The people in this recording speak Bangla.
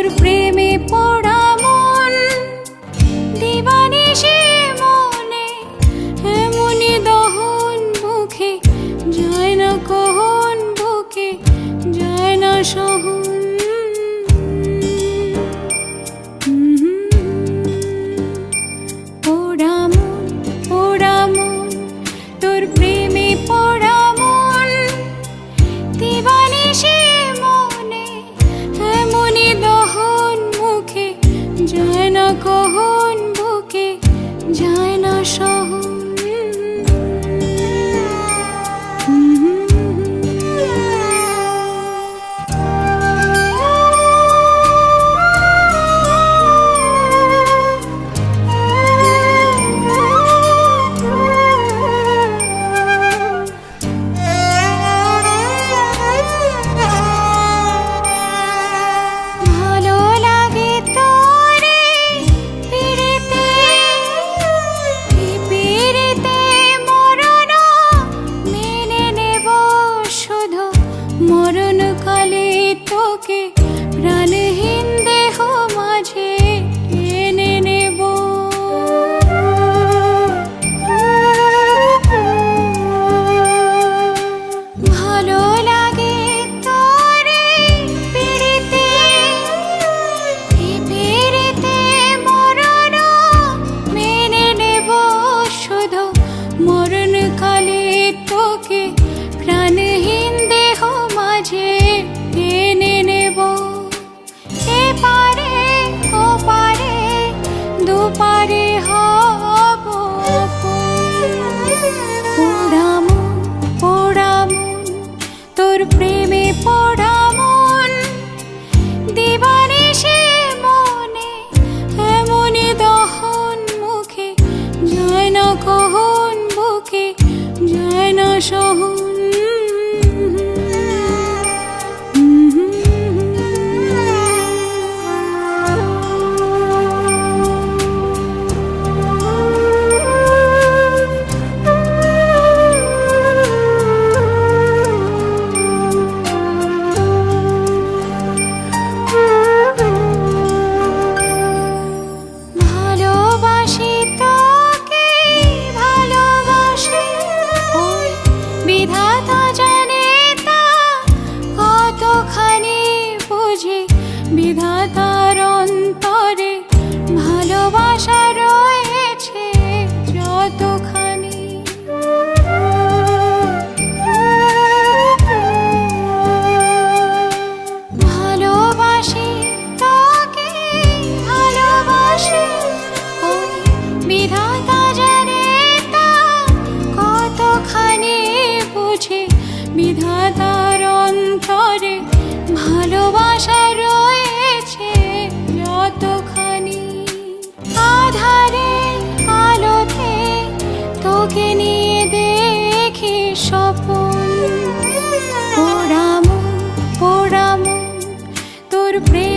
তোর প্রেমে পড়া মন। দিবানে সে মনে এমনি দহন মুখে, যায় না কহন বুকে, যায় না সহন। তোর প্রেমে 守护。होके प्राण ही। 守护。তোকে নিয়ে দেখি স্বপন। পোড়ামন পোড়ামন তোর প্রেম